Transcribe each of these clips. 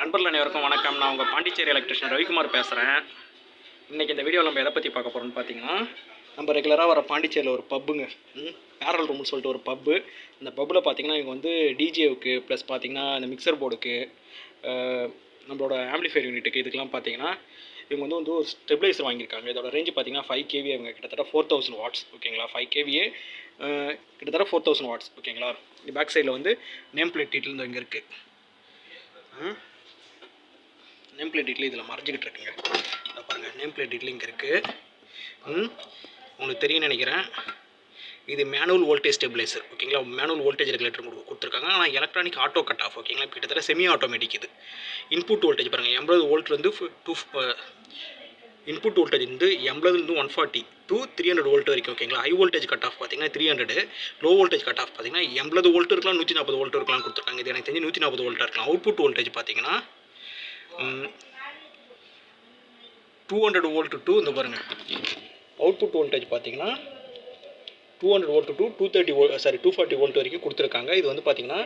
நண்பர்கள் அனைவருக்கும் வணக்கம். நான் உங்கள் பாண்டிச்சேரி எலக்ட்ரிஷியன் ரவிக்குமார் பேசுகிறேன் இன்றைக்கி இந்த வீடியோவில் நம்ம எதை பற்றி பார்க்க போகிறோம்னு பார்த்தீங்கன்னா நம்ம ரெகுலராக வர பாண்டிச்சேரியில் ஒரு பப்புங்க பேரல் ரூம்னு சொல்லிட்டு ஒரு பப்பு அந்த பப்பில் பார்த்தீங்கன்னா இவங்க வந்து டிஜேவுக்கு ப்ளஸ் பார்த்தீங்கன்னா இந்த மிக்சர் போர்டுக்கு நம்மளோட ஆம்பிளிஃபையர் யூனிட்டுக்கு இதுக்கெல்லாம் பார்த்தீங்கன்னா இவங்க வந்து வந்து ஒரு ஸ்டெபிளைசர் வாங்கியிருக்காங்க. இதோட ரேஞ்சு பார்த்தீங்கன்னா ஃபைவ் கேவி அவங்க கிட்டத்தட்ட ஃபோர் தௌசண்ட் வாட்ஸ் ஓகேங்களா ஃபைவ் கேவியே கிட்டத்தட்ட ஃபோர் தௌசண்ட் வாட்ஸ் ஓகேங்களா இந்த பேக் சைடில் வந்து நேம் பிளேட் டீட்டில் இங்கே இருக்குது நேம் பிளேட் இட்லி இதில் மறைஞ்சிக்கிட்டு இருக்குங்க. இதை பாருங்கள் நேம் பிளேட் இட்லி இங்கே இருக்குது ம் உங்களுக்கு தெரியும்னு நினைக்கிறேன். இது மேனுவல் வோல்டேஜ் ஸ்டெபிளைசர் ஓகேங்களா மேனுவல் வோல்டேஜ் ரெகுலேட்டர் கொடுத்துருக்காங்க. ஆனால் எலக்ட்ரானிக் ஆட்டோ கட் ஆஃப் ஓகேங்களா கிட்டத்தட்ட செமி ஆட்டோமேட்டிக் இது. இன்புட் வோல்டேஜ் பாருங்கள் எண்பது வோல்ட் uh, வந்து டூ இன்புட் வோல்டேஜ் வந்து எண்பதுலேருந்து one forty to three hundred volt வரைக்கும் ஓகேங்களா ஹை வோல்டேஜ் கட் ஆஃப் பார்த்தீங்கன்னா three hundred low voltage cut off பார்த்தீங்கன்னா எண்பது வோல்ட் இருக்கலாம் நூற்றி நாற்பது வோல்ட் இருக்கலாம் கொடுத்துருக்காங்க. இது எனக்கு தெரிஞ்சு நூற்றி நாற்பது வோல்ட்டாக இருக்கலாம். அவுட்புட் வோல்டேஜ் பார்த்தீங்கன்னா டூ ஹண்ட்ரட் வோல்ட் டூ இந்த பாருங்கள் அவுட்புட் வோல்டேஜ் பார்த்தீங்கன்னா two hundred volt to two thirty volt sorry two forty volt வரைக்கும் கொடுத்துருக்காங்க. இது வந்து பார்த்தீங்கன்னா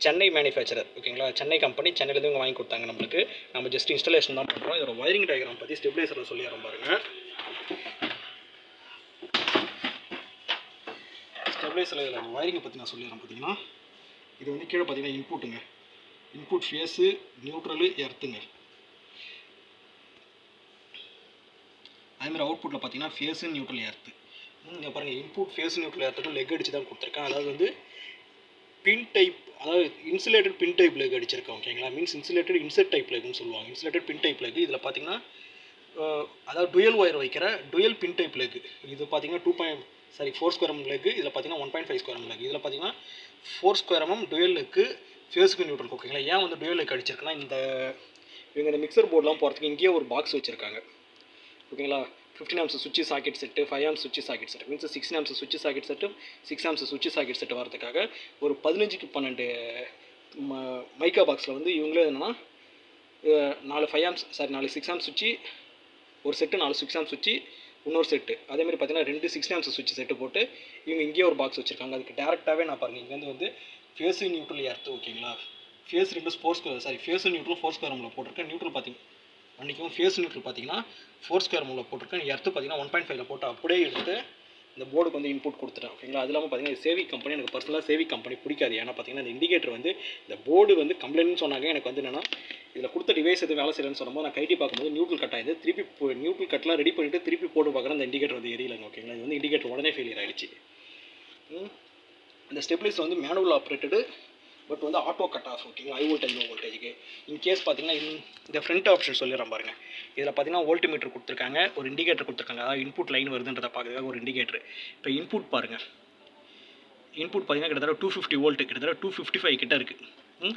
சென்னை மேனுஃபேக்சரர் ஓகேங்களா? சென்னை கம்பெனி சென்னையிலேருந்து இவங்க வாங்கி கொடுத்தாங்க நம்மளுக்கு. நம்ம ஜஸ்ட் இன்ஸ்டாலேஷன் தான் பண்ணுறோம் இதோட ஒயரிங் டயக்ராம் பற்றி ஸ்டெபிலைசரில் சொல்லிடுறோம் பாருங்கள் ஸ்டெபிலைசரில் இதில் ஒயரிங்கை பற்றி நான் சொல்லிடுறேன் பார்த்தீங்கன்னா இது வந்து கீழே பார்த்தீங்கன்னா இன்புட்டுங்க இன்புட் ஃபேஸு நியூட்ரலு எர்த்துங்க அதேமாதிரி அவுட்புட்டில் பார்த்தீங்கன்னா ஃபேஸு நியூட்ரல் எர்த்து இங்கே பாருங்கள் இன்புட் ஃபேஸ் நியூட்ரல் எர்த்துக்கு லெக் அடிச்சு தான் கொடுத்துருக்கேன். அதாவது வந்து பின் டைப் அதாவது இன்சுலேட்டட் பின் டைப் லெக் அடிச்சிருக்கேன் ஓகேங்களா மீன்ஸ் இன்சுலேட்டட் இன்செட் டைப் லெக்னு சொல்லுவாங்க. இன்சுலேட்டட் பின் டைப் லெக் இதில் பார்த்தீங்கன்னா அதாவது டுயல் ஒயர் வைக்கிற டுயல் பின் டைப் லெக் இது பார்த்தீங்கன்னா two point sorry four square mm lug இதில் பார்த்தீங்கன்னா one point five square mm lug இதில் பார்த்தீங்கன்னா ஃபோர் ஸ்கொயரமும் டுயல் லெக்கு ஃபேஸுக்கு நியூட்ரல் ஓகேங்களா ஏன் வந்து டுயல் அடிச்சிருக்குன்னா இந்த இவங்க இந்த மிக்சர் போர்டெலாம் போகிறதுக்கு இங்கேயே ஒரு பாக்ஸ் வச்சுருக்காங்க. ஓகேங்களா? ஃபிஃப்டின் ஆம்ஸ் சுவிட்ச் சாக்கெட் செட்டு ஃபைவ் ஆம்ஸ் சுவிட்ச் socket set means six arms சுவிட்ச் சாக்கெட் செட்டு சிக்ஸ் ஆம்ஸ் சுவிட்ச் சாக்கெட் செட்டு வரதுக்காக ஒரு பதினஞ்சுக்கு பன்னெண்டு ம மைக்கா பாக்ஸில் வந்து இவங்களே என்னென்னா நாலு ஃபைவ் ஆம்ஸ் சாரி நாலு சிக்ஸ் ஆம்ஸ் சுவிட்சு ஒரு செட்டு நாலு சிக்ஸ் ஆம்ஸ் சுவிட்சு இன்னொரு செட்டு அதேமாதிரி பார்த்தீங்கன்னா ரெண்டு சிக்ஸ் ஆம்ஸ் சுவிட்ச் செட்டு போட்டு இவங்க இங்கேயே ஒரு பாக்ஸ் வச்சுருக்காங்க. அதுக்கு டேரெக்டாகவே நான் பாருங்கள் இங்கேருந்து வந்து ஃபேஸு நியூட்ரல் எர்த்து ஓகேங்களா ஃபேஸ் ரெண்டு four square sorry phase neutral four square ரூமில் போட்டிருக்கேன். நியூட்ரல் பார்த்தீங்க அன்றைக்கும் ஃபேஸ் நியூட்ரல் பார்த்தீங்கன்னா ஃபோர் ஸ்கொயர் மூலம் போட்டிருக்கேன். எர்த்து பார்த்தீங்கன்னா ஒன் பாயிண்ட் ஃபைவ்ல போட்டு அப்படியே எடுத்து இந்த போர்டுக்கு வந்து இன்புட் கொடுத்துட்டேன் ஓகேங்களா அது இல்லாமல் பார்த்தீங்கன்னா சேவி கம்பெனி எனக்கு பர்சனலாக சேவி கம்பெனி பிடிக்காது. ஏன்னா பார்த்தீங்கன்னா இந்த இண்டிகேட்டர் வந்து இந்த போர்டு வந்து கம்ப்ளைண்ட்னு சொன்னாங்க. எனக்கு வந்து என்னென்னா இதில் கொடுத்த டிவைஸ் எது வேலை செய்யலன்னு சொல்லும்போது நான் கைட்டி பார்க்கும்போது நியூட்ரல் கட் ஆயிடுது. திருப்பி நியூட்ரல் கட்லாம் ரெடி பண்ணிவிட்டு திருப்பி போட்டு பார்க்குறேன். அந்த இண்டிகேட்டர் வந்து எரியலங்க ஓகேங்களா இது வந்து இண்டிகேட்டர் உடனே ஃபெயிலியர் ஆயிடுச்சு. அந்த ஸ்டெபிலைசர் வந்து மேனுவல் ஆப்ரேட்டடு பட் வந்து ஆட்டோ கட் ஆஃப் ஓகேங்களா ஹை வோல்டேஜ் லோ வோல்டேஜுக்கு இன்கேஸ் பார்த்தீங்கன்னா இந்த ஃப்ரண்ட் ஆப்ஷன் சொல்லிடுறேன் பாருங்க. இதில் பார்த்தீங்கன்னா வோல்ட் மீட்டர் கொடுத்துருக்காங்க ஒரு இண்டிகேட்டர் கொடுத்துருக்காங்க. அதாவது இன்புட் லைன் வருதுன்றதை பார்க்கறதுக்காக ஒரு இண்டிகேட்டர் இப்போ இன்புட் பாருங்கள் இன்புட் பார்த்தீங்கன்னா கிட்டத்தட்ட டூ ஃபிஃப்டி வோல்ட் கிட்டத்தட்ட டூ ஃபிஃப்டி ஃபைவ் கிட்ட இருக்குது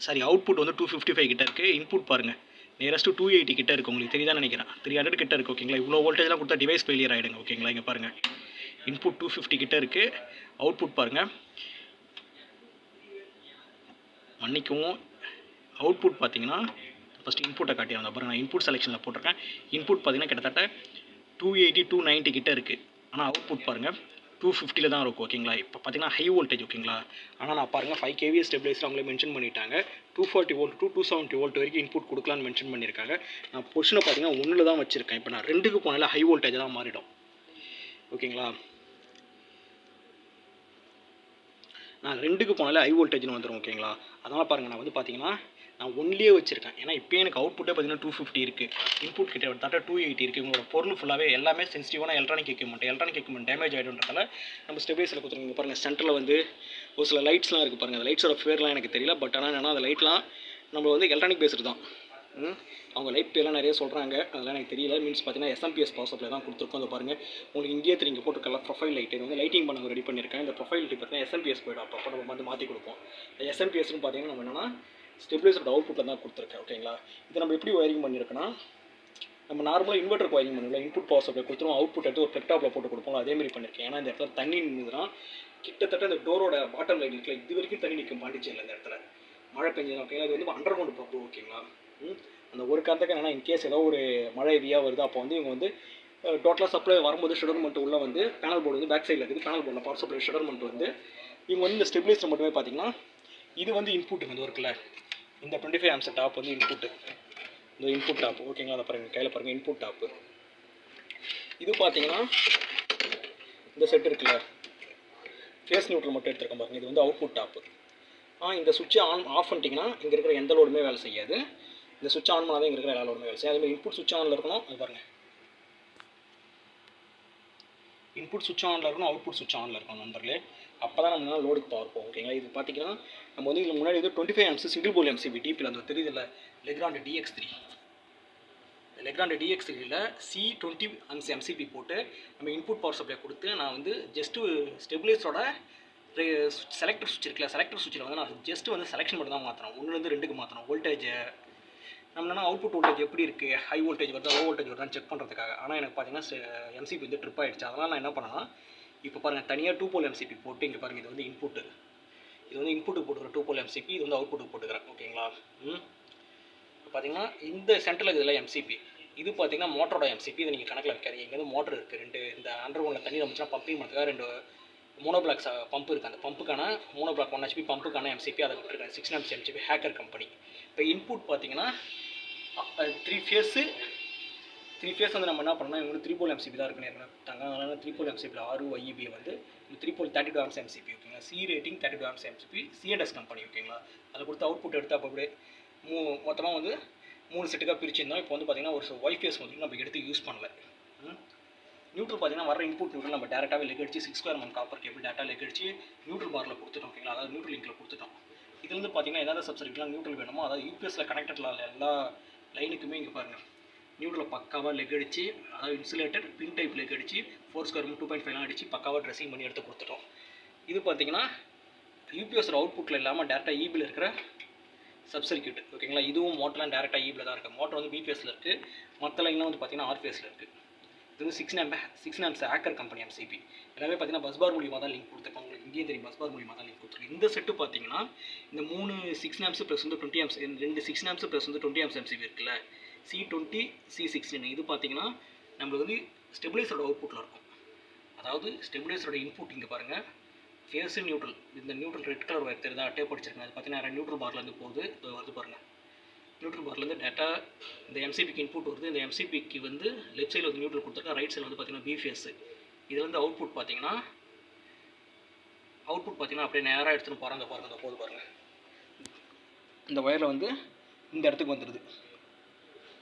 சாரி அவுட்புட் வந்து டூ ஃபிஃப்டி ஃபைவ் கிட்ட இருக்குது இன்புட் பாருங்கள் நியரஸ்ட்டு டூ எயிட்டி கிட்ட இருக்குது உங்களுக்கு தெரியுதான்னு நினைக்கிறேன். த்ரீ ஹண்ட்ரட் கிட்ட இருக்குது ஓகேங்களா இவ்வளோ வோல்டேஜ்லாம் கொடுத்தா டிவைஸ் ஃபெயிலியர் ஆகிடுங்க ஓகேங்களா இங்கே பாருங்கள் இன்புட் டூ ஃபிஃப்டி கிட்ட இருக்குது அவுட்புட் பாருங்கள் மன்னிக்கவும். அவுட்புட் பார்த்தீங்கன்னா ஃபஸ்ட்டு இன்புட்டை காட்டியிருந்தேன் பாருங்கள் நான் இன்புட் செலெக்ஷனில் போட்டிருக்கேன். இன்புட் பார்த்தீங்கன்னா கிட்டத்தட்ட டூ எயிட்டி டூ நைன்ட்டி கிட்ட இருக்குது ஆனால் அவுட்புட் பாருங்கள் டூ ஃபிஃப்டியில் தான் இருக்கும் ஓகேங்களா இப்போ பார்த்தீங்கன்னா ஹை வோல்டேஜ் ஓகேங்களா ஆனால் நான் பாருங்கள் ஃபைவ் கேவிஎஸ் ஸ்டெபிலைசர் அவங்களே மென்ஷன் பண்ணிட்டாங்க. Two forty volt to two seventy volt வரைக்கும் இன்புட் கொடுக்கலான்னு மென்ஷன் பண்ணியிருக்காங்க. நான் பொஷனை பார்த்தீங்கன்னா ஒன்றில் தான் வச்சுருக்கேன். இப்போ நான் ரெண்டுக்கு போனால ஹை வோல்டேஜ் தான் மாறிடும். ஓகேங்களா நான் ரெண்டுக்கு போனாலே ஹை வோல்டேஜ்னு வந்துடும் ஓகேங்களா அதனால் பாருங்கள் நான் வந்து பார்த்தீங்கன்னா நான் ஒன்லியே வச்சிருக்கேன். ஏன்னா இப்போ எனக்கு அவுட்புட்டே பார்த்தீங்கன்னா டூ ஃபிஃப்டி இருக்குது இன்புட் கிட்ட தட்ட டூ எயிட்டி இருக்குது உங்களோட பொருள் ஃபுல்லாகவே எல்லாமே சென்சிட்டிவான electronic equipment electronic equipment damage ஆகிடும்ன்றதால நம்ம ஸ்டெபிலைஸில் கொடுத்துருங்க பாருங்கள் சென்டரில் வந்து ஒரு சில லைட்ஸ்லாம் இருக்குது பாருங்கள் அந்த லைட்ஸோட பேர்லாம் எனக்கு தெரியல. பட் ஆனால் என்னென்னா அந்த லைட்லாம் நம்ம வந்து எலக்ட்ரானிக் பேஸ்டு தான். அவங்க லைட் பேர்லாம் நிறைய சொல்கிறாங்க அதெல்லாம் எனக்கு தெரியல. மீன்ஸ் பார்த்தீங்கன்னா எஸ்எம்பிஎஸ் பவர் சப்ளை தான் கொடுத்துருக்கோம். அதை பாருங்கள் உங்களுக்கு இங்கேயே தெரியும். போட்டுருக்கலாம் ப்ரொஃபைல் லைட் இது வந்து லைட்டிங் பண்ண ரெடி பண்ணியிருக்கேன். இந்த ப்ரொஃபைல் லைட் பார்த்தீங்கன்னா எஸ்எம்பிஎஸ் போய்டும். அப்போ நம்ம வந்து மாற்றி கொடுப்போம். எஸ்எம்பிஎஸ்னு பார்த்தீங்கன்னா நம்ம என்னென்னா ஸ்டெபிலைசரோட அவுட்புட்டில் தான் கொடுத்துருக்கேன் ஓகேங்களா இது நம்ம எப்படி ஒயரிங் பண்ணியிருக்கோன்னா நம்ம நார்மலாக இன்வெர்ட்டருக்கு ஒயரிங் பண்ணுவோம் இன்புட் பவர் சப்ளை கொடுத்துருவோம் அவுட்புட் எடுத்து ஒரு ஃப்ளெக்டாப்பில் போட்டு கொடுப்போம் அதேமாதிரி பண்ணியிருக்கேன் ஏன்னா இந்த இடத்துல தண்ணி நின்றுதுன்னா கிட்டத்தட்ட இந்த டோரோட பாட்டம் லைட் இருக்குல்ல இது வரைக்கும் தண்ணி நிற்கும் பாண்டிச்சேரியில் இந்த இடத்துல. மழை பெஞ்சதுனா ஓகேங்களா அது வந்து அண்டர் கிரவுண்ட் பம்பு ஓகேங்களா அந்த ஒரு காரணத்துக்கு என்னென்னா இன்கேஸ் ஏதோ ஒரு மழை ஹெவியாக வருது அப்போ வந்து இவங்க வந்து டோட்டலாக சப்ளை வரும்போது ஷெடர்மெண்ட் உள்ளே வந்து பேனல் போர்டு வந்து பேக் சைடில் இருக்குது. பேனல் போர்டில் பவர் சப்ளை ஷெடர்மெண்ட் வந்து இவங்க வந்து இந்த ஸ்டெபிலைசர் மட்டுமே பார்த்தீங்கன்னா இது வந்து இன்புட்டுங்க வந்து இருக்குல்ல இந்த டுவெண்ட்டி ஃபைவ் ஆம்ஸ் டாப் வந்து இன்புட்டு இந்த இன்புட் டாப் ஓகேங்களா அதை பாருங்கள் கையில் பாருங்கள் இன்புட் டாப்பு இது பார்த்தீங்கன்னா இந்த செட் இருக்குல்ல? ஃபேஸ் நியூட்ரல் மட்டும் எடுத்துருக்கேன் பாருங்க. இது வந்து அவுட்புட் டாப்பு ஆ இந்த சுவிட்சை ஆன் ஆஃப் பண்ணிட்டீங்கன்னா இங்கே இருக்கிற எந்த லோடுமே வேலை செய்யாது. இந்த சுவிட்ச் ஆன் பண்ணாதான் இங்கே இருக்கிற எல்லா லோடுமே வேலை செய்யும். அதே மாதிரி இன்புட் சுவிட்ச் ஆனில் இருக்கணும். அது பாருங்கள் இன்புட் சுவிட்ச் ஆனில் இருக்கணும். அவுட்புட் சுவிட்ச் ஆனில் இருக்கணும் நண்பர்களே. அப்போ தான் நம்ம லோடுக்கு பவர் போகும் ஓகேங்களா இது பார்த்தீங்கன்னா நம்ம வந்து இதில் முன்னாடி வந்து twenty five MC single pole MCB டிபியில் அந்த தெரியுது இல்லை Legrand DX three Legrand DX த்ரீயில் சி டுவெண்ட்டி அம்சி எம்சிபி போட்டு நம்ம இன்புட் பவர் சப்ளை கொடுத்து நான் வந்து ஜஸ்ட்டு ஸ்டெபிலைஸரோட செலக்டர் சுவிட்ச் இருக்குல்ல செலக்டர் சுவிட்சில் வந்து நான் ஜஸ்ட்டு வந்து செலெக்ஷன் மட்டும் தான் மாற்றணும் ஒன்றுலேருந்து ரெண்டுக்கு மாற்றணும் வோல்டேஜை நம்ம என்னன்னா அவுட்புட் வோல்டேஜ் எப்படி இருக்குது ஹை வோல்டேஜ் வருதா லோ வோல்டேஜ் வருதான்னு செக் பண்ணுறதுக்காக ஆனால் எனக்கு பார்த்தீங்கன்னா எம்சிபி வந்து ட்ரிப் ஆகிடுச்சு அதனால் நான் என்ன பண்ணேன்னா இப்போ பாருங்கள் தனியாக டூ போல் எம்சிபி போட்டு இங்கே பாருங்கள் இது வந்து இன்புட்டு இது வந்து இன்புட்டுக்கு போட்டுக்கிறேன் டூ போல் எம்சிபி இது வந்து அவுட்புட்டுக்கு போட்டுக்கிறேன் ஓகேங்களா? ம். இப்போ பார்த்தீங்கன்னா இந்த சென்டரில் இதில் எம்சிபி இது பார்த்தீங்கன்னா மோட்டரோட எம்சிபி இதை நீங்கள் கணக்கில் வைக்காதீங்க. இங்கே வந்து மோட்டர் இருக்குது ரெண்டு இந்த அண்டர் கிரவுண்டில் தண்ணி வந்துச்சுன்னா பம்பிங் பண்ணுறதுக்காக ரெண்டு மோனோ பிளாக் பம்ப் இருக்குது. அந்த பம்புக்கான மோனோ பிளாக் ஒன் ஹெச்பி பம்புக்கான எம்சிபி அதை விட்டுருக்கேன் six MC MCB Hager company இப்போ இன்புட் பார்த்தீங்கன்னா த்ரீ ஃபேஸு த்ரீ ஃபேஸ் வந்து நம்ம என்ன பண்ணோம்னா இவங்க த்ரீ போல் எம்சிபி தான் இருக்குன்னு கொடுத்தாங்க அதனால த்ரீ போல் எம்சிபியில் ஆறு ஒய்இபி வந்து three pole thirty two amps MCB ஓகேங்களா C rating thirty two amps MCB CNS company ஓகேங்களா அதை கொடுத்து அவுட்புட் எடுத்து அப்போ அப்படியே மூ மொத்தமாக வந்து மூணு செட்டுக்காக பிரிச்சிருந்தோம். இப்போ வந்து பார்த்தீங்கன்னா ஒரு ஒய்ஃபேஸ் வந்து நம்ம எடுத்து யூஸ் பண்ணல. நியூட்ரல் பார்த்தீங்கன்னா வர இன்புட் நியூட்ரல் நம்ம டேரெக்டாகவே லெக் அடிச்சு six square mm copper cable டேட்டா லெக் அடிச்சு நியூட்ரல் பாரில் கொடுத்துட்டோம் ஓகேங்களா அதாவது நியூட்ரல் லிங்கில் கொடுத்துட்டோம். இதுலேருந்து பார்த்தீங்கன்னா எதாவது சப்சரிட்லாம் நியூட்ரல் வேணுமோ அதாவது யூபிஎஸ்ல கனெக்டட்ல எல்லா லைனுக்குமே இங்கே பாருங்கள் நியூட்ரல் பக்காவாக லெக் அடிச்சு அதாவது இன்சுலேட்டட் பின் டைப் லெக் அடிச்சு ஃபோர் ஸ்கொயர் டூ பாயிண்ட் ஃபைவ்லாம் அடிச்சு பக்காவாக ட்ரெஸ்ஸிங் பண்ணி எடுத்து கொடுத்துட்டோம். இது பார்த்தீங்கன்னா யூபிஎஸ் அவுட்புட்டில் இல்லாமல் டேரெக்டாக ஈபியில் இருக்கிற சப்சர்க்யூட் ஓகேங்களா இதுவும் மோட்டர்லாம் டேரெக்டாக ஈபியில் தான் இருக்குது மோட்டர் வந்து பிபிஎஸில் இருக்குது மற்ற லைன்லாம் வந்து பார்த்தீங்கன்னா ஆர்பிஎஸில் இருக்குது இது வந்து சிக்ஸ் நம்ப six amps Hager company MCB எல்லாமே பார்த்தீங்கன்னா பஸ் பார் மூலியமாக தான் லிங்க் கொடுத்துருக்கோம் உங்களுக்கு இங்கேயும் தெரியும் பஸ் பார் மூலியமாக தான் லிங்க் கொடுத்துருக்கு இந்த செட்டு பார்த்தீங்கன்னா இந்த மூணு சிக்ஸ் நேம்ஸ் ப்ளஸ் வந்து டுவெண்ட்டி எம்ஸ் ரெண்டு சிக்ஸ் நேம்ஸ் ப்ளஸ் வந்து டுவெண்ட்டி எம்ஸ் எம்சிபி இருக்குல்ல. சி டுவெண்ட்டி சி சிக்ஸ்டீன் இது பார்த்தீங்கன்னா நம்மளுக்கு வந்து ஸ்டெபிலைசரோட அவுட்புட்டில் இருக்கும். அதாவது ஸ்டெபிலைசரோட இன்புட் இங்கே பாருங்கள் ஃபேஸ் நியூட்ரல் இந்த நியூட்ரல் ரெட் கலர் ஒயர் தெரியுதா? டேப் படிச்சிருக்கேன். அது பார்த்தீங்கன்னா நியூட்ரல் பார்லேருந்து போகுது. இது வருது பாருங்கள் நியூட்ரல் பார்லேருந்து டேட்டா இந்த எம்சிபிக்கு இன்புட் வருது. இந்த எம்சிபிக்கு வந்து லெஃப்ட் சைடில் வந்து நியூட்ரல் கொடுத்துருக்கா? ரைட் சைடில் வந்து பார்த்தீங்கன்னா பி ஃபேஸ் இது வந்து அவுட்புட் பார்த்தீங்கன்னா அவுட்புட் பார்த்தீங்கன்னா அப்படியே நேராக எடுத்துகிட்டு போகிறாங்க பாருங்கள் போது பாருங்கள் இந்த ஒயரில் வந்து இந்த இடத்துக்கு வந்துடுது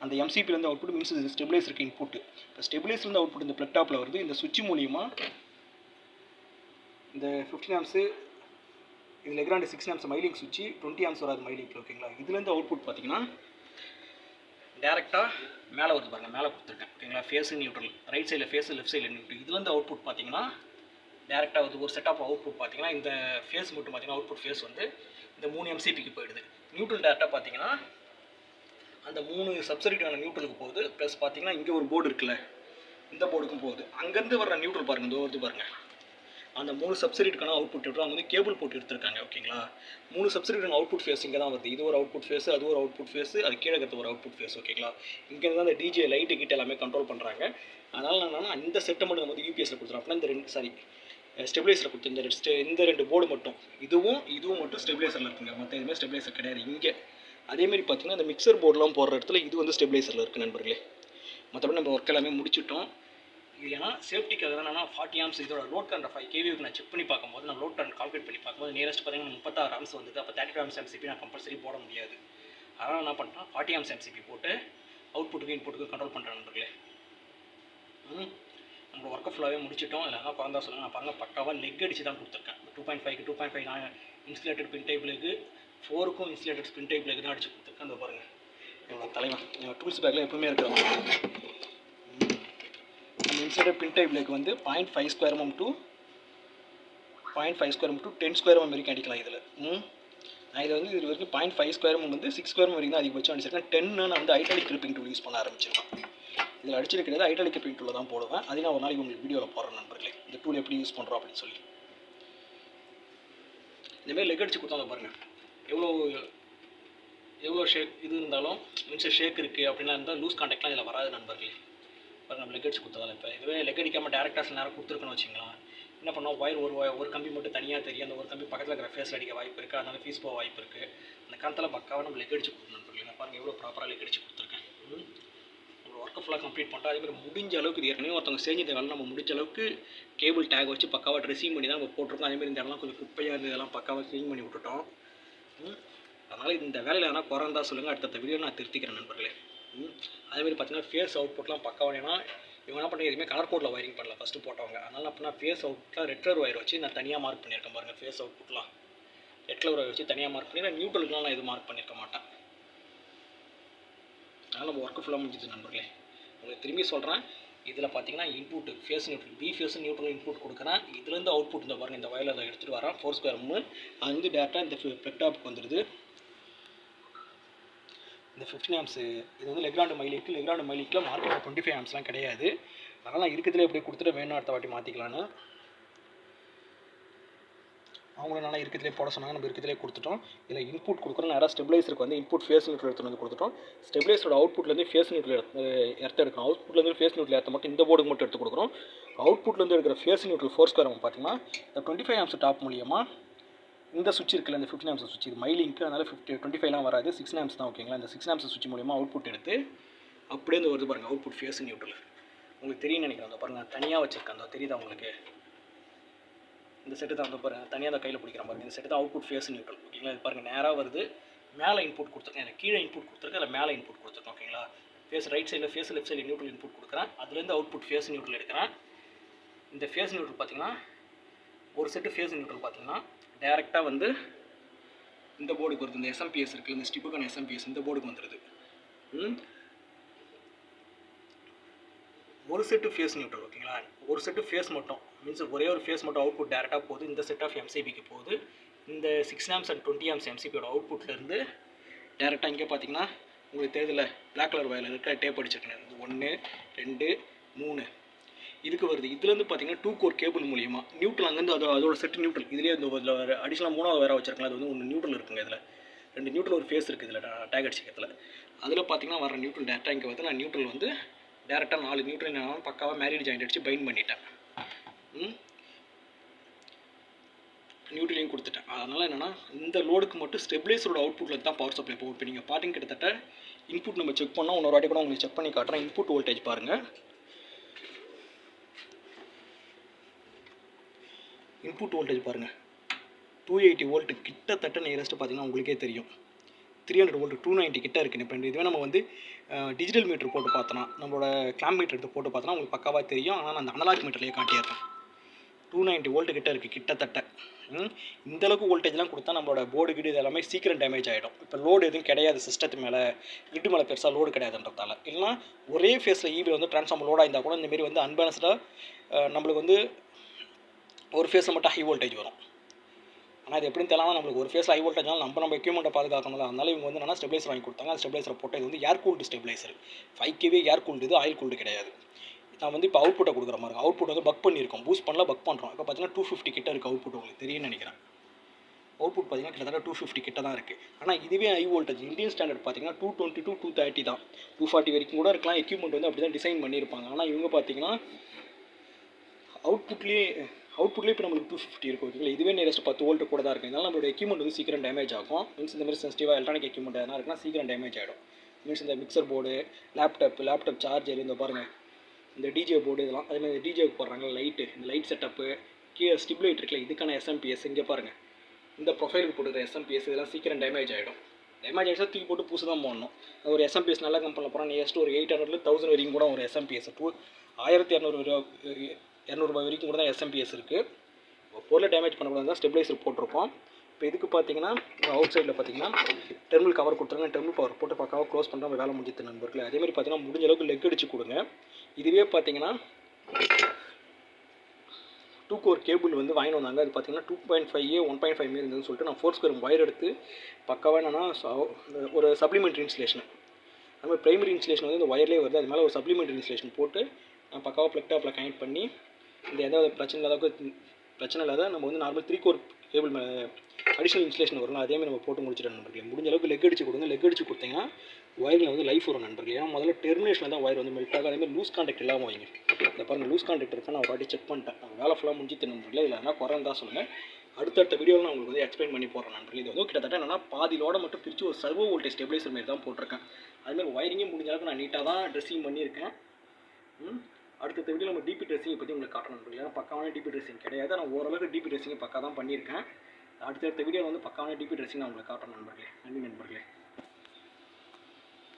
அந்த எம்சிபிலேருந்து அவுட்புட் மீன்ஸ் இது ஸ்டெபிலைசருக்கு இன்புட்டு இப்போ ஸ்டெபிலைசர்லேருந்து அவுட்புட் இந்த பிளக் டாப்பில் வருது. இந்த சுவிட்ச் மூலியமாக இந்த ஃபிஃப்டின் ஆம்ஸு இதில் எக்ராண்டு சிக்ஸ் ஆம்ஸ் மைலிங் சுவிட்ச் டுவெண்ட்டி ஆம்ஸ் வராது மைலிங் ஓகேங்களா இதுலேருந்து அவுட்புட் பார்த்தீங்கன்னா டேரெக்டாக மேலே வருது பாருங்கள் மேலே கொடுத்துருக்கேன் ஓகேங்களா ஃபேஸு நியூட்ரல் ரைட் சைடில் ஃபேஸு லெஃப்ட் சைடில் நியூட்ரல் இதுலேருந்து அவுட்புட் பார்த்தீங்கன்னா டேரெக்டாக வந்து ஒரு செட் ஆஃப் அவுட்புட் பார்த்தீங்கன்னா இந்த ஃபேஸ் மட்டும் பார்த்தீங்கன்னா அவுட்புட் ஃபேஸ் வந்து இந்த மூணு எம்சிபிக்கு போயிடுது. நியூட்ரல் டேரெக்டாக பார்த்தீங்கன்னா அந்த மூணு சப்சிடிக்கான நியூட்ரலுக்கு போகுது. ப்ளஸ் பார்த்தீங்கன்னா இங்கே ஒரு போர்டு இருக்குல்ல இந்த போர்டுக்கும் போகுது. அங்கேருந்து வர்ற நியூட்ரல் பாருங்கள் இந்த வருது பாருங்கள் அந்த மூணு சப்சிடிக்கான அவுட்புட் எடுத்து அவங்க வந்து கேபிள் போட்டு எடுத்திருக்காங்க ஓகேங்களா மூணு சப்சிடிக்கான அவுட்புட் ஃபேஸ் இங்கே தான் வருது. இது ஒரு அவுட்புட் ஃபேஸ் அது ஒரு அவுட்புட் ஃபேஸ் அது கீழே இருக்கிறது ஒரு அவுட்புட் ஃபேஸ் ஓகேங்களா இங்கே தான் அந்த டிஜே லைட்டு கிட்ட எல்லாமே கண்ட்ரோல் பண்ணுறாங்க அதனால் என்னன்னா இந்த செட்டை மட்டும் நம்ம வந்து யூபிஎஸ்சில் கொடுத்துறோம். அப்படின்னா இந்த ரெண்டு சாரி ஸ்டெபிலைசர் கொடுத்து இந்த ரெண்டு ஸ்டெ- இந்த ரெண்டு போர்டு மட்டும். இதுவும் இதுவும் மட்டும் ஸ்டெபிலைசரில் இருக்குங்க. மற்ற எதுவுமே ஸ்டெபிலைசர் கிடையாது. இங்கே அதேமாரி பார்த்தீங்கன்னா இந்த மிக்சர் போர்டெலாம் போடுற இடத்துல இது வந்து ஸ்டெபிலைசரில் இருக்குது நண்பர்களே. மற்றபடி நம்ம ஒர்க் எல்லாமே முடிச்சுட்டோம். இது ஏன்னா சேஃப்டிக்காக தான் ஃபார்ட்டி ஆம்ஸ் இதோட லோட் கரண்ட் ஃபைவ் கேவிக்கு நான் செக் பண்ணி பார்க்கும்போது நான் லோட் கரண்ட் கால்குலேட் பண்ணி பார்க்கும்போது நியரஸ்ட் பார்த்தீங்கன்னா முப்பத்தாறு ஆம்ஸ் வந்தது. அப்போ தேர்ட்டி ஆம்ஸ் எம்சிபி நான் கம்பல்சரி போட முடியாது. அதனால் என்ன பண்ணுறேன் ஃபார்ட்டி ஆம்ஸ் எம்சிபி போட்டு அவுட்புட்டுக்கு இன்புட்டுக்கு கண்ட்ரோல் பண்ணுறேன் நண்பர்களே. நம்மளோட நம்ம ஒர்க்கை ஃபுல்லாகவே முடிச்சிட்டோம் இல்லைனா குழந்தா சொல்லுங்கள் நான் பாருங்கள் பக்காவாக லெக் அடிச்சு தான் கொடுத்துருக்கேன். டூ பாயிண்ட் ஃபைவ்க்கு டூ பாயிண்ட் ஃபைவ் நான் இன்சுலேட்டட் பின் டைப் லெக்கு ஃபோருக்கும் இன்சுலேட்டட் ஸ்பின் டைப் பிளேக் தான் அடிச்சு கொடுத்துருக்கேன். அந்த பாருங்கள் என்னோட தலைவன். எங்கள் டூல்ஸ் பேக்கில் எப்பவுமே இருக்கிறவங்க அந்த இன்சுலேட்டட் பின் டைப் பிளேக் வந்து point five square mm two point five square to ten square mm வரைக்கும் அடிக்கலாம் இதில். ம். நான் இது வந்து இது வரைக்கும் பாயிண்ட் ஃபைவ் ஸ்கொயர் எம் வந்து சிக்ஸ் ஸ்கொயர் mm வரைக்கும் தான் அதிகபட்சம் அடிச்சிருக்கேன். டென்னு நான் வந்து ஐட்டாலிக் கிரிப்பிங் டூல் யூஸ் பண்ண ஆரம்பிச்சிருக்கேன் இதில் அடிச்சது கிடையாது ஐட்டாலிக் கிரிப்பிங் டூலில் தான் போடுவேன். அது நான் ஒரு நாளைக்கு உங்களுக்கு வீடியோவில் போடுறேன் நண்பர்களே. இந்த டூல் எப்படி யூஸ் பண்ணுறோம் அப்படின்னு சொல்லி. இந்தமாரி லெக் அடிச்சு கொடுத்தா பாருங்கள் எவ்வளோ எவ்வளோ ஷேக் இது இருந்தாலும் மின்சர் ஷேக் இருக்குது அப்படின்னா இருந்தால் லூஸ் கான்டாக்ட்லாம் இதில் வராது நண்பர்களே. இப்போ நம்ம லெக்கெட்ஸ் அடிச்சு கொடுத்ததால இப்போ. இதுவே லெக் அடிக்காமல் டேரக்டாக சில நேரம் கொடுத்துருக்கோன்னு வச்சுங்களேன் என்ன பண்ணோம் ஒயர் ஒரு ஒரு கம்பி மட்டும் தனியாக தெரியும். அந்த ஒரு கம்பி பக்கத்தில் இருக்கிற ஃபேஸில் அடிக்க வாய்ப்பு இருக்குது அதனால ஃபீஸ் போக வாய்ப்பு இருக்குது அந்த காலத்தில் பக்காவாக நம்ம லெக் அடிச்சு கொடுக்கணும் பாருங்கள் எவ்வளோ ப்ராப்பராக லெக் அடிச்சு கொடுத்துருக்கேன். ம். நம்ம ஒர்க்கை ஃபுல்லாக கம்ப்ளீட் பண்ணிட்டோம். அதே மாதிரி முடிஞ்ச அளவுக்கு இது ஏற்கனவே ஒருத்தவங்க செஞ்சது வேலை நம்ம முடிஞ்ச அளவுக்கு கேபிள் டேக் வச்சு பக்காவாக ட்ரெஸ்ஸிங் பண்ணி தான் நம்ம போட்டிருக்கோம். அதே மாதிரி இந்த இடம்லாம் கொஞ்சம் குப்பையாக இருந்தது இதெல்லாம் பக்காவாக க்ளீன் பண்ணி விட்டுட்டோம். அதனால் இந்த வேலையில் எதனா குறைந்தா சொல்லுங்கள் அடுத்தடுத்த வீடியோ நான் திருத்திக்கிறேன் நண்பர்களே. ம். அதே மாதிரி பார்த்தீங்கன்னா ஃபேஸ் அவுட்புட்லாம் பக்கம் ஏன்னா இவங்க என்ன பண்ணுறது எதுவுமே கலர் கோடில் வயரிங் பண்ணல ஃபஸ்ட்டு போட்டவங்க. அதனால் அப்படின்னா ஃபேஸ் அவுட்லாம் ரெட் ஒயர் வச்சு நான் தனியாக மார்க் பண்ணியிருக்கேன் பாருங்கள் ஃபேஸ் அவுட்புட்லாம் ரெட் ஒயர் வச்சு தனியாக மார்க் பண்ணி நான் நியூட்ரலுக்குலாம் நான் எதுவும் மார்க் பண்ணியிருக்க மாட்டேன். அதனால் நம்ம ஒர்க்கு ஃபுல்லாக முடிஞ்சிது நண்பர்களே. உங்களுக்கு திரும்பி சொல்கிறேன் இதில் பார்த்தீங்கன்னா input phase neutral B phase neutral input கொடுக்குறேன். இதுலேருந்து அவுட்புட் இந்த பாருங்கள் இந்த வயலில் எடுத்துகிட்டு வரேன். ஃபோர் ஸ்கொயர் மூணு. அது வந்து டேரெக்டாக இந்த ஃப்ளெக்டாப்புக்கு வந்துடுது. இந்த ஃபிஃப்டின் ஆம்ஸு இது வந்து லெக்ராண்டு மைலிக்கு லெக்ராண்டு மைலிக்கில் மார்க்கெட்டில் டுவெண்ட்டி ஃபைவ் ஆம்ஸ்லாம் கிடையாது. அதனால் இருக்கிறதுல எப்படி கொடுத்துட்டு வேணும் அடுத்த வாட்டி மாற்றிக்கலான்னு அவங்களும் நல்லா இருக்கிறதுலே போட சொன்னாங்க. நம்ம இருக்கிறதுலே கொடுத்துட்டோம். இதில் இன்புட் கொடுக்குறோம். நேராக ஸ்டெபிலைசருக்கு வந்து இன்புட் ஃபேஸ் நியூட்ரல் எடுத்து வந்து கொடுத்துட்டோம். ஸ்டெபிலைசரோட அவுட்புட்லேருந்து ஃபேஸ் நியூட்ரல் எடுத்து எடுக்கணும். அவுட்புட்லேருந்து ஃபேஸ் நியூட்ரல் ஏற்ற மட்டும் இந்த போர்டுக்கு மட்டும் எடுத்து கொடுக்குறோம். அவுட்புட்லேருந்து எடுக்கிற ஃபேஸ் நியூட்ரல் ஃபோர் ஸ்கொயர் பார்த்தீங்கன்னா இந்த டுவெண்ட்டி ஃபைவ் ஆம்ஸ் டாப் மூலியமாக இந்த சுவிட்ச் இருக்குல்ல இந்த ஃபிஃப்டின் ஆம்ஸ் சுவிட்ச் இது மைலிங்க்கு அதனால் ஃபிஃப்டி டுவெண்ட்டி ஃபைவ்லாம் வராது. சிக்ஸ் ஆம்ஸ் தான் ஓகேங்களா இந்த சிக்ஸ் ஆம்ஸ் சுவிட்ச் மூலியமாக அவுட்புட் எடுத்து அப்படியே இந்த வருது பாருங்கள் அவுட்புட் ஃபேஸ் நியூட்ரல் உங்களுக்கு தெரியும் நினைக்கிறேன். அந்த பாருங்கள் தனியாக வச்சுருக்கேன். அந்த தெரியுதா உங்களுக்கு? இந்த செட்டு தான் வந்து பாருங்க. தனியாக அந்த கையில் பிடிக்கிற மாதிரி. இந்த செட்டு தான் அவுட்புட் ஃபேஸ் நியூட்ரல் ஓகேங்களா இது பாருங்கள் நேராக வருது. மேலே இன்புட் கொடுத்துருக்கேன். எனக்கு கீழே இன்புட் கொடுத்துருக்கேன். அதில் மேலே இன்புட் கொடுத்துருக்கேன். ஓகேங்களா ஃபேஸ் ரைட் சைடில் ஃபேஸ் லெஃப்ட் சைடில் நியூட்ரல் இன்புட் கொடுக்குறேன். அதுலேருந்து அவுட்புட் ஃபேஸ் நியூட்ரல் எடுக்கிறேன். இந்த ஃபேஸ் நியூட்ரல் பார்த்தீங்கன்னா ஒரு செட்டு ஃபேஸ் நியூட்ரல் பார்த்தீங்கன்னா டேரெக்டாக வந்து இந்த போர்டுக்கு வருது. இந்த எஸ்எம்பிஎஸ் இருக்குது இந்த ஸ்டிப்புக்கான எஸ்எம்பிஎஸ் இந்த போர்டுக்கு வந்துடுது ஒரு செட்டு ஃபேஸ் நியூட்ரல் ஓகேங்களா ஒரு செட்டு ஃபேஸ் மட்டும். மீன்ஸ் ஒரே ஒரு ஃபேஸ் மட்டும் அவுட்புட் டேரெக்டாக போகுது. இந்த செட் ஆஃப் எம்சிபிக்கு போகுது. இந்த six amps and twenty amps எம்சிபியோட அவுட்புட்லேருந்து டேரெக்டாக இங்கே பார்த்தீங்கன்னா உங்களுக்கு தெரியுதுல பிளாக் கலர் வயலில் இருக்க டேப் அடிச்சிருக்கேன். ஒன்று ரெண்டு மூணு. இதுக்கு வருது. இதுலேருந்து பார்த்தீங்கன்னா டூ கோர் கேபிள் மூலியமாக நியூட்ரல் அங்கேருந்து அதோட அதோட செட் நியூட்ரல் இதுலேயே இந்த இதில் ஒரு அடிஷனல் மூணாவது வேறு வச்சிருக்கலாம் அது வந்து ஒன்று நியூட்ரல் இருக்குங்க இதில். ரெண்டு நியூட்ரல் ஒரு ஃபேஸ் இருக்குது இதில் டேக் அடிச்சிக்கிறதுல அதில் பார்த்தீங்கன்னா வர நியூட்ரல் டேரெக்டாக இங்கே வந்து நான் நியூட்ரல் வந்து டேரெக்டாக நாலு நியூட்ரல் நான் பக்காவாக மேரிட் ஜாயிண்ட் அடித்து பைண்ட் பண்ணிட்டேன். நியூட்ரலையும் கொடுத்துட்டேன். அதனால் என்னென்னா இந்த லோடுக்கு மட்டும் ஸ்டெபிலைசரோட அவுட்புட்டில் தான் பவர் சப்ளை போகும். இப்போ நீங்கள் பார்த்தீங்க கிட்டத்தட்ட இன்புட் நம்ம செக் பண்ணால் இன்னொரு வாட்டி கூட உங்களுக்கு செக் பண்ணி காட்டுறேன். இன்புட் வோல்டேஜ் பாருங்கள் இன்புட் வோல்டேஜ் பாருங்கள் டூ எயிட்டி வோல்ட் கிட்டத்தட்ட நியரஸ்ட் பார்த்தீங்கன்னா உங்களுக்கே தெரியும். Three hundred volt two ninety கிட்ட இருக்குது இப்போ இதுவே நம்ம வந்து டிஜிட்டல் மீட்டர் போட்டு பார்த்தோன்னா நம்மளோட கிளாம் மீட்டர் எடுத்து போட்டு பார்த்தோன்னா உங்களுக்கு பக்காவாக தெரியும். ஆனால் நான் அந்த அனலாக் மீட்டர்லேயே காட்டிடுறேன். டூ நைன்ட்டி வோல்ட் கிட்ட இருக்குது கிட்டத்தட்ட. இந்த அளவுக்கு வோல்டேஜ்லாம் கொடுத்தா நம்மளோட போர்டு கீடு இது எல்லாமே சீக்கிரம் டேமேஜ் ஆகிடும் இப்போ லோடு எதுவும் கிடையாது சிஸ்டத்து மேலே. கிரிட்டு மேலே பெருசாக லோடு கிடையாதுன்றதால. இல்லைனா ஒரே ஃபேஸில் ஈவி வந்து ட்ரான்ஸ்ஃபார்மர் லோடாக இருந்தால் கூட இந்தமாரி வந்து அன்பேலன்ஸ்டாக நம்மளுக்கு வந்து ஒரு ஃபேஸில் மட்டும் ஹை வோல்டேஜ் வரும். ஆனால் அது எப்படின்னு தெரியல நம்மளுக்கு ஒரு ஃபேஸில் ஹை வோல்டேஜ்னால நம்ம நம்ம எக்யூப்மெண்ட்டை பாதுகாக்கணும் அதனால இவங்க வந்து என்னன்னா ஸ்டெபிலைசர் வாங்கி கொடுத்தாங்க. அந்த ஸ்டெபிளைசர் போட்டு இது வந்து ஏர் கூல்டு ஸ்டெபிலைசர் ஃபைவ் கேவே ஏர் கூல்டு இது ஆயில் கூல்டு கிடையாது. நான் வந்து இப்போ அவுட்புட்டை கொடுக்குற மாதிரி அவுட்புட் வந்து பக் பண்ணியிருக்கோம். பூஸ்ட் பண்ணல பக் பண்ணுறோம் இப்போ பார்த்தீங்கன்னா டூ ஃபிஃப்டி கிட்ட இருக்குது அவுட்புட் உங்களுக்கு. தெரியும்னு நினைக்கிறேன். அவுட்புட் பார்த்தீங்கன்னா கிட்டத்தட்ட டூ ஃபிஃப்டி கிட்ட தான் இருக்குது ஆனால் இதுவே ஹை வோல்டேஜ் இந்தியன் ஸ்டாண்டர்ட் பார்த்தீங்கன்னா two twenty to two thirty தான். டூ ஃபார்ட்டி வரைக்கும் கூட இருக்கலாம். எக்யூப்மெண்ட் வந்து அப்படி தான் டிசைன் பண்ணியிருப்பாங்க. ஆனால் இவங்க பார்த்தீங்கன்னா அவுட்புட்லேயே அவுட்புட்லேயே இப்போ நம்மளுக்கு டூ ஃபிஃப்டி இருக்கும் ஓகேங்களா இதுவே நேரஸ்ட் பத்து வோல்ட் கூட தான் இருக்குது இதனால் நம்மளோட எக்யூப்மெண்ட் வந்து சீக்கிரம் டேமேஜ் ஆகும். மீன்ஸ் இந்த மாதிரி சென்சிட்டிவாக எலக்ட்ரானிக் எக்யூப்மெண்ட் எதனா இருக்குன்னா சீக்கிரம் டேமேஜ் ஆகிடும் மீன்ஸ் இந்த mixer board laptop laptop charger இந்த பாருங்கள் இந்த டிஜே போர்டு இதெல்லாம் அதே மாதிரி டிஜேக்கு போடுறாங்க லைட்டு இந்த லைட் செட்டப்பு கீழே ஸ்டிப்லைட் இருக்குல்ல இதுக்கான எஸ்எம்பிஎஸ் இங்கே பாருங்கள் இந்த ப்ரொஃபைலுக்கு போட்டுக்கிற எஸ்எம்பிஎஸ் இதெல்லாம் சீக்கிரம் டேமேஜ் ஆகிடும் டேமேஜ் ஆகிடுச்சா தூக்கி போட்டு புதுசு தான் போடணும். ஒரு எஸ்எம்பிஎஸ் நல்ல கம்பெனியில் போகிறோம் நியர்ஸ்ட் ஒரு எயிட் ஹண்ட்ரட்ல தௌசண்ட் வரைக்கும் கூட ஒரு எஸ்எம்பிஎஸ் டூ ஆயிரத்தி இரநூறு இரநூறுபா வரைக்கும் கூட தான் எஸ்எம்பிஎஸ் இருக்குது பொருளை டேமேஜ் பண்ணக்கூடாது தான் ஸ்டெபிளைசர் போட்டிருப்போம் இப்போ இதுக்கு பார்த்தீங்கன்னா அவுட் சைடில் பார்த்தீங்கன்னா டெர்மினல் கவர் கொடுத்துருங்க டெர்மினல் கவர் போட்டு பக்காவாக க்ளோஸ் பண்ணுற வேலை முடிஞ்சது நண்பர்களே. அதே மாதிரி பார்த்தீங்கன்னா முடிஞ்ச அளவுக்கு லெக் அடிச்சு கொடுங்க. இதுவே பார்த்தீங்கன்னா டூ கோர் கேபிள் வந்து வாங்கிட்டு வந்தாங்க. அது பார்த்தீங்கன்னா டூ பாயிண்ட் ஃபைவ் ஏ ஒன் பாயிண்ட் ஃபைவ் இருந்ததுன்னு சொல்லிட்டு நான் ஃபோர் ஸ்கொயர் ஒயர் எடுத்து பக்காவாக என்னன்னா ஒரு சப்ளிமெண்ட்ரி இன்சுலேஷன் அது மாதிரி பிரைமரி இன்சுலேஷன் வந்து இந்த ஒயர்லேயே வருது. அது மேலே ஒரு சப்ளிமெண்ட்ரி இன்ஸ்லேஷன் போட்டு நான் பக்காவாக ப்ளக்டாப்பில் கனெக்ட் பண்ணி இந்த எந்த வித பிரச்சனை இல்லாத பிரச்சனை இல்லாத நம்ம வந்து நார்மல் த்ரீ கோர் கேபிள் மேலே அடிஷ்னல் இன்ஸ்டலேஷன் வரலாம் அதேமாதிரி நம்ம போட்டு முடிச்சிட்டோம் நண்பர்களே. முடிஞ்ச அளவுக்கு லெக் அடிச்சு கொடுங்க. லெக் அடிச்சு கொடுத்தீங்கன்னா ஒயரில் வந்து லைஃப் வரும் நண்பர்களே. ஏன்னா முதல்ல டெர்மினேஷனில் தான் ஒயர் வந்து மெல்ட் ஆகும் அதேமாதிரி லூஸ் கான்டாக்ட் இல்லாமல் வைங்க. இந்த பாருங்கள் லூஸ் கான்டாக்ட் இருக்கா. நான் ஒரு வாட்டி செக் பண்ணிட்டேன். நான் வேலை ஃபுல்லாக முடிஞ்சு நண்பர்களே. இல்லை என்ன குறை தான் சொல்லுங்கள் அடுத்தடுத்த வீடியோவில் நான் உங்களுக்கு வந்து எக்ஸ்பிளைன் பண்ணி போடுறேன் நண்பர்கள். இது வந்து கிட்டத்தட்ட என்னன்னா பாதிலோட மட்டும் பிரித்து ஒரு சர்வோ வோல்டேஜ் ஸ்டெபிலைசர் மாதிரி தான் போட்டிருக்கேன். அதுமாதிரி ஒயரிங்கே முடிஞ்ச அளவுக்கு நான் நீட்டாக தான் ட்ரெஸ்ஸிங் பண்ணியிருக்கேன். அடுத்த வீடியோ நம்ம டிபி ட்ரெஸ்ஸிங் பற்றி உங்களுக்கு காட்டணும் நண்பர்களே. பக்காவான டிபி ட்ரெஸ்ஸிங் கிடையாது. நான் ஓரளவுக்கு டிபி ட்ரெஸ்ஸிங் பக்கா தான் பண்ணியிருக்கேன். அடுத்தடுத்த வீடியோ வந்து பக்காவான டிபி ட்ரெஸ்ஸிங் நான் உங்களுக்கு காட்டணும் நண்பர்களே. நன்றி நண்பர்களே.